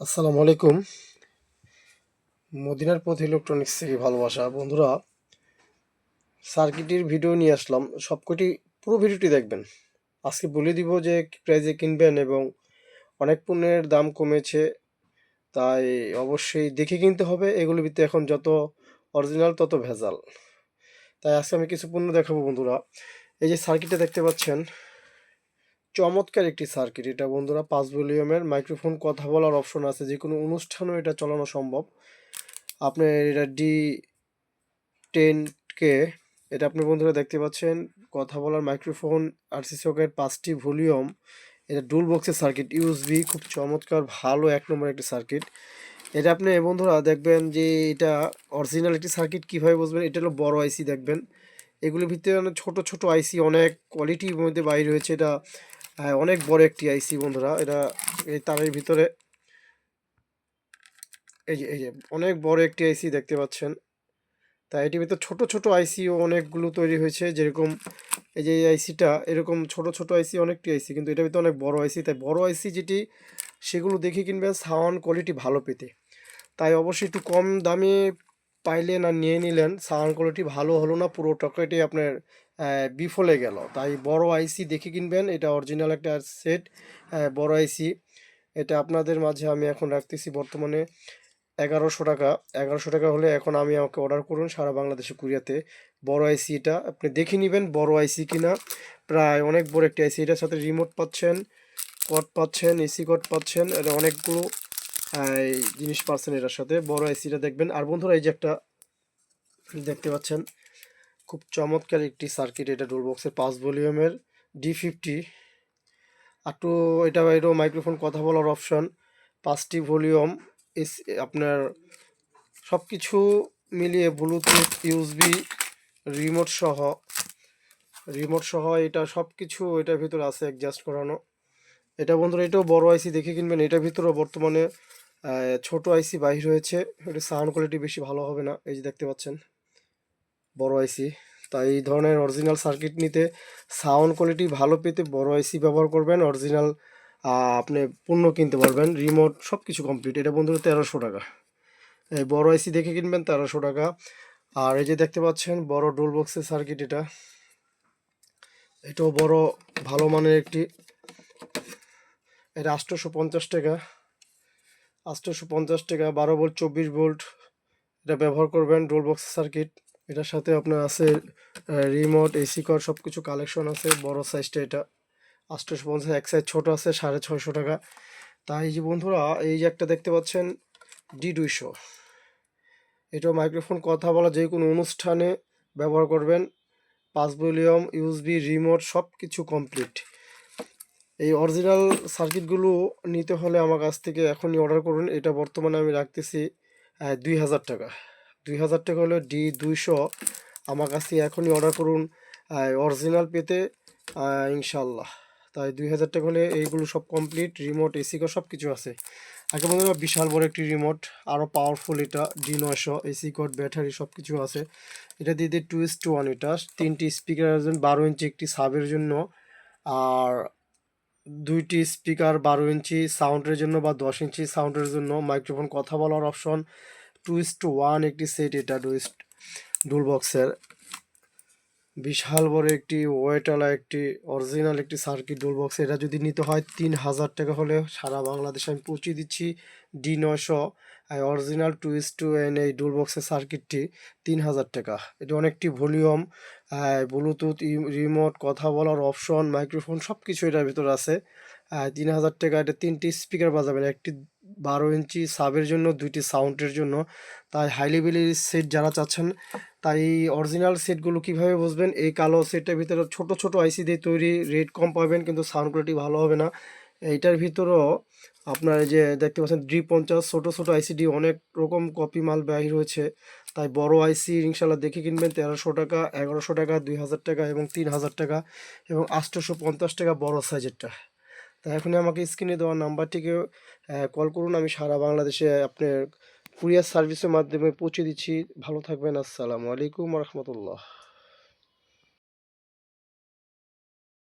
আসসালামু আলাইকুম। মদিনার পথ ইলেকট্রনিক্স থেকে ভালোবাসা। বন্ধুরা, সার্কিটের ভিডিও নিয়ে আসলাম। সবকটি পুরো ভিডিওটি দেখবেন। আজকে বলে দিব যে প্রাইজে কিনবেন এবং অনেক পণ্যের দাম কমেছে। তাই অবশ্যই দেখে কিনতে হবে। এগুলোর ভিতরে এখন যত অরিজিনাল তত ভেজাল। তাই আজকে আমি কিছু পণ্য দেখাবো বন্ধুরা। এই যে সার্কিটটা দেখতে পাচ্ছেন চমৎকার একটি সার্কিট এটা বন্ধুরা পাঁচ ভলিউমের মাইক্রোফোন কথা বলার অপশন আছে যে কোনো অনুষ্ঠানেও এটা চালানো সম্ভব। আপনি এটা ডি টেন কে এটা আপনি বন্ধুরা দেখতে পাচ্ছেন, কথা বলার মাইক্রোফোন আরসি সকেট পাঁচটি ভলিউম। এটা ডুল বক্সের সার্কিট ইউএসবি খুব চমৎকার, ভালো এক নম্বর একটি সার্কিট এটা আপনি বন্ধুরা দেখবেন যে এটা অরিজিনাল একটি সার্কিট কীভাবে বুঝবেন এটা হলো বড় আইসি দেখবেন। এগুলোর ভিতরে ছোট ছোট আইসি অনেক কোয়ালিটির মধ্যে বাইরে হয়েছে। এটা অনেক বড় একটি আইসি বন্ধুরা। এটা এই তারের ভিতরে এই যে এই যে, অনেক বড় একটি আইসি দেখতে পাচ্ছেন। তা এটির ভিতরে ছোট ছোট আইসিও অনেকগুলো তৈরি হয়েছে। যেরকম এই যে, এই আইসিটা এরকম ছোট ছোট আইসি অনেকটি আইসি কিন্তু এটার ভিতরে অনেক বড় আইসি তাই বড় আইসি যেটি, সেগুলো দেখে কিনবেন। সাউন্ড কোয়ালিটি ভালো পেতে। তাই অবশ্যই একটু কম দামে পাইলেন আর নিয়ে নিলেন। সাউন্ড কোয়ালিটি ভালো হলো না, পুরো টকেটে আপনার বিফলে গেল। তাই বড় আইসি দেখে কিনবেন। এটা অরিজিনাল একটা সেট বড় আইসি। এটা আপনাদের মাঝে আমি এখন রাখতেছি বর্তমানে এগারোশো টাকা। এগারোশো টাকা হলে এখন আমি আমাকে অর্ডার করুন সারা বাংলাদেশে, কুরিয়াতে। বড় আইসি এটা। আপনি দেখে নেবেন বড় আইসি কিনা। প্রায় অনেক বড় একটি আইসি। এটার সাথে রিমোট পাচ্ছেন কট পাচ্ছেন এসি কট পাচ্ছেন। এটা অনেকগুলো জিনিস পাচ্ছেন এটার সাথে। বড় আইসিটা দেখবেন। আর বন্ধুরা, এই যে একটা, দেখতে পাচ্ছেন। খুব চমৎকার একটি সার্কিট এটা ডোর বক্সের পাঁচ ভলিউমের ডি ফিফটি আর তো এটা বাইরেও মাইক্রোফোন কথা বলার অপশন পাঁচটি ভলিউম, এস, আপনার সব কিছু মিলিয়ে ব্লুটুথ ইউএসবি রিমোট সহ। রিমোট সহ এটা সব কিছু এটার ভিতরে আছে অ্যাডজাস্ট করানো। এটা বন্ধুরা, এটাও বড় আইসি দেখে কিনবেন। এটার ভিতরেও বর্তমানে ছোট আইসি বাহির হয়েছে। এটা সাউন্ড কোয়ালিটি বেশি ভালো হবে না, এই যে দেখতে পাচ্ছেন। বড় আইসি তাই এই ধরনের অরিজিনাল সার্কিট নিতে সাউন্ড কোয়ালিটি ভালো পেতে বড় আইসি ব্যবহার করবেন। অরিজিনাল আপনি পণ্য কিনতে পারবেন। রিমোট সব কিছু কমপ্লিট এটা বন্ধুরা তেরোশো টাকা। এই বড় আইসি দেখে কিনবেন, তেরোশো টাকা। আর এই যে দেখতে পাচ্ছেন, বড় ডোল বক্সের সার্কিট এটা। এটাও বড়, ভালো মানের একটি। এটা আটশোশো পঞ্চাশ টাকা। আটশোশো পঞ্চাশ টাকা, বারো ভোল্ট চব্বিশ ভোল্ট এটা ব্যবহার করবেন ডোল বক্স সার্কিট এটার সাথে আপনার আছে রিমোট এসি কর সব কিছু কালেকশন আছে, বড় সাইজটা এটা। আটশোশো পঞ্চাশ, এক সাইজ ছোটো আছে, সাড়ে ছয়শো টাকা। তাই যে বন্ধুরা, এই যে একটা দেখতে পাচ্ছেন ডি দুইশো। এটা মাইক্রোফোন কথা বলা যে কোনো অনুষ্ঠানে ব্যবহার করবেন। পাঁচ ভলিউম ইউএসবি রিমোট সব কিছু কমপ্লিট এই অরিজিনাল সার্কিটগুলো নিতে হলে আমার কাছ থেকে এখনই অর্ডার করুন। এটা বর্তমানে আমি রাখতেছি দুই হাজার টাকা। দুই হাজার টাকা হলে ডি দুইশো। আমার কাছে এখনই অর্ডার করুন অরিজিনাল পেতে ইনশাল্লাহ তাই দুই হাজার টাকা হলে এইগুলো সব কমপ্লিট রিমোট এসি কর সব কিছু আছে। আগে মনে বিশাল বড় একটি রিমোট আরও পাওয়ারফুল এটা, ডি নয়শো এসি কোড ব্যাটারি সব কিছু আছে। এটা দিয়ে দিয়ে টু ইস টু ওয়ান এটা, তিনটি স্পিকারের জন্য বারো ইঞ্চি একটি সাবের জন্য, আর দুইটি স্পিকার বারো ইঞ্চি সাউন্ডের জন্য বা দশ ইঞ্চি সাউন্ডের জন্য মাইক্রোফোন কথা বলার option two is to one একটি সেট এটা ডুইস ডুল বক্সের বিশাল বড় একটি ওয়েটওয়ালা, একটি অরিজিনাল একটি সার্কিট ডোল বক্স এটা যদি নিতে হয় তিন হাজার টাকা হলে সারা বাংলাদেশে আমি পৌঁছে দিচ্ছি ডি নয়শো। অরিজিনাল টু ইস টু এন এই ডোল বক্সের সার্কিটটি তিন হাজার টাকা। এটা অনেকটি ভলিউম ব্লুটুথ রিমোট কথা বলার অপশন মাইক্রোফোন সব কিছু এটার ভিতরে আছে। তিন হাজার টাকা, এটা তিনটি স্পিকার বাজাবেন। একটি বারো ইঞ্চি সাবের জন্য, দুইটি সাউন্ডের জন্য। তাই হাই লেভেলের সেট যারা চাচ্ছেন, তাই অরিজিনাল সেটগুলো কীভাবে বুঝবেন এই কালো সেটটার ভিতরে ছোট ছোট আইসি দিয়ে তৈরি রেট কম পাবেন, কিন্তু সাউন্ড কোয়ালিটি ভালো হবে না। এইটার ভিতরেও আপনার যে দেখতে পাচ্ছেন ডি পঞ্চাশ ছোটো ছোটো আইসিডি অনেক রকম কপি মাল বাহির হয়েছে। তাই বড় আইসি ইনশাল্লাহ দেখে কিনবেন, তেরোশো টাকা, এগারোশো টাকা, দুই হাজার টাকা এবং তিন হাজার টাকা এবং আটশোশো পঞ্চাশ টাকা বড় সাইজেরটা তা এখন আমাকে স্ক্রিনে দেওয়া নাম্বারটিকে কল করুন, আমি সারা বাংলাদেশে আপনার কুরিয়ার সার্ভিসের মাধ্যমে পৌঁছে দিচ্ছি। ভালো থাকবেন, আসসালামু আলাইকুম রহমতুল্লাহ।